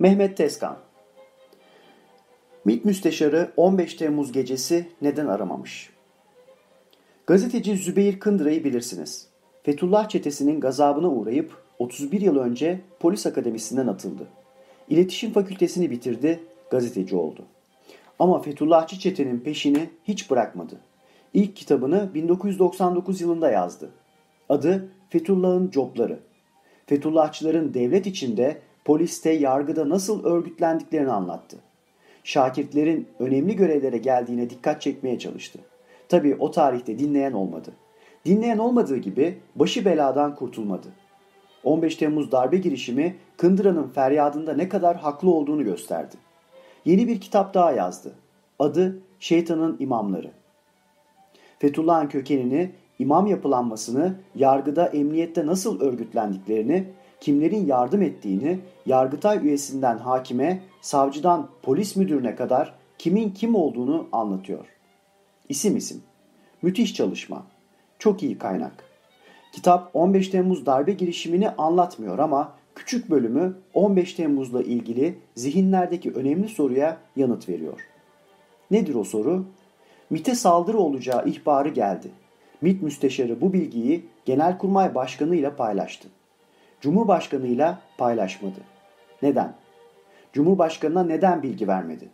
Mehmet Tezkan MİT Müsteşarı 15 Temmuz gecesi neden aramamış? Gazeteci Zübeyir Kındıra'yı bilirsiniz. Fethullah çetesinin gazabına uğrayıp 31 yıl önce polis akademisinden atıldı. İletişim fakültesini bitirdi, gazeteci oldu. Ama Fethullahçı çetenin peşini hiç bırakmadı. İlk kitabını 1999 yılında yazdı. Adı Fethullah'ın Copları. Fethullahçıların devlet içinde, poliste, yargıda nasıl örgütlendiklerini anlattı. Şakirtlerin önemli görevlere geldiğine dikkat çekmeye çalıştı. Tabii o tarihte dinleyen olmadı. Dinleyen olmadığı gibi başı beladan kurtulmadı. 15 Temmuz darbe girişimi Kındıra'nın feryadında ne kadar haklı olduğunu gösterdi. Yeni bir kitap daha yazdı. Adı Şeytanın İmamları. Fethullah'ın kökenini, imam yapılanmasını, yargıda, emniyette nasıl örgütlendiklerini, kimlerin yardım ettiğini, yargıtay üyesinden hakime, savcıdan polis müdürüne kadar kimin kim olduğunu anlatıyor. İsim isim. Müthiş çalışma. Çok iyi kaynak. Kitap 15 Temmuz darbe girişimini anlatmıyor ama küçük bölümü 15 Temmuz'la ilgili zihinlerdeki önemli soruya yanıt veriyor. Nedir o soru? MIT'e saldırı olacağı ihbarı geldi. MIT müsteşarı bu bilgiyi Genelkurmay Başkanı ile paylaştı. Cumhurbaşkanı ile paylaşmadı. Neden? Cumhurbaşkanına neden bilgi vermedi?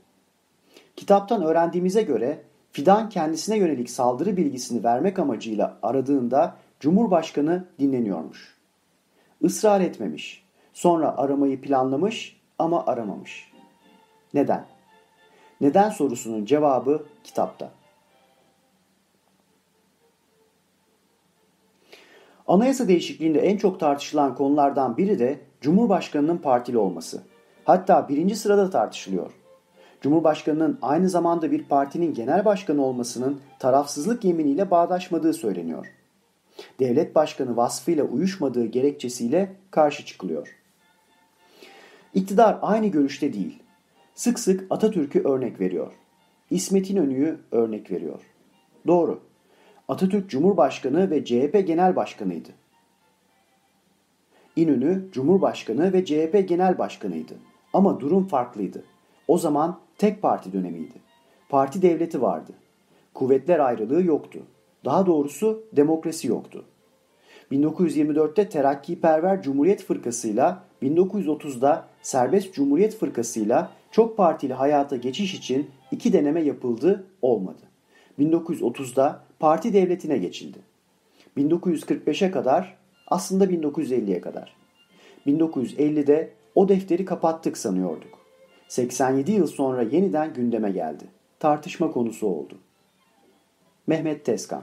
Kitaptan öğrendiğimize göre Fidan kendisine yönelik saldırı bilgisini vermek amacıyla aradığında Cumhurbaşkanı dinleniyormuş. Israr etmemiş. Sonra aramayı planlamış ama aramamış. Neden? Neden sorusunun cevabı kitapta. Anayasa değişikliğinde en çok tartışılan konulardan biri de Cumhurbaşkanının partili olması. Hatta birinci sırada tartışılıyor. Cumhurbaşkanının aynı zamanda bir partinin genel başkanı olmasının tarafsızlık yeminiyle bağdaşmadığı söyleniyor. Devlet başkanı vasfıyla uyuşmadığı gerekçesiyle karşı çıkılıyor. İktidar aynı görüşte değil. Sık sık Atatürk'ü örnek veriyor. İsmet İnönü'yü örnek veriyor. Doğru. Atatürk Cumhurbaşkanı ve CHP Genel Başkanıydı. İnönü Cumhurbaşkanı ve CHP Genel Başkanıydı. Ama durum farklıydı. O zaman tek parti dönemiydi. Parti devleti vardı. Kuvvetler ayrılığı yoktu. Daha doğrusu demokrasi yoktu. 1924'te Terakkiperver Cumhuriyet Fırkası'yla 1930'da Serbest Cumhuriyet Fırkası'yla çok partili hayata geçiş için iki deneme yapıldı, olmadı. 1930'da parti devletine geçildi. 1945'e kadar aslında 1950'ye kadar. 1950'de o defteri kapattık sanıyorduk. 87 yıl sonra yeniden gündeme geldi. Tartışma konusu oldu. Mehmet Tezkan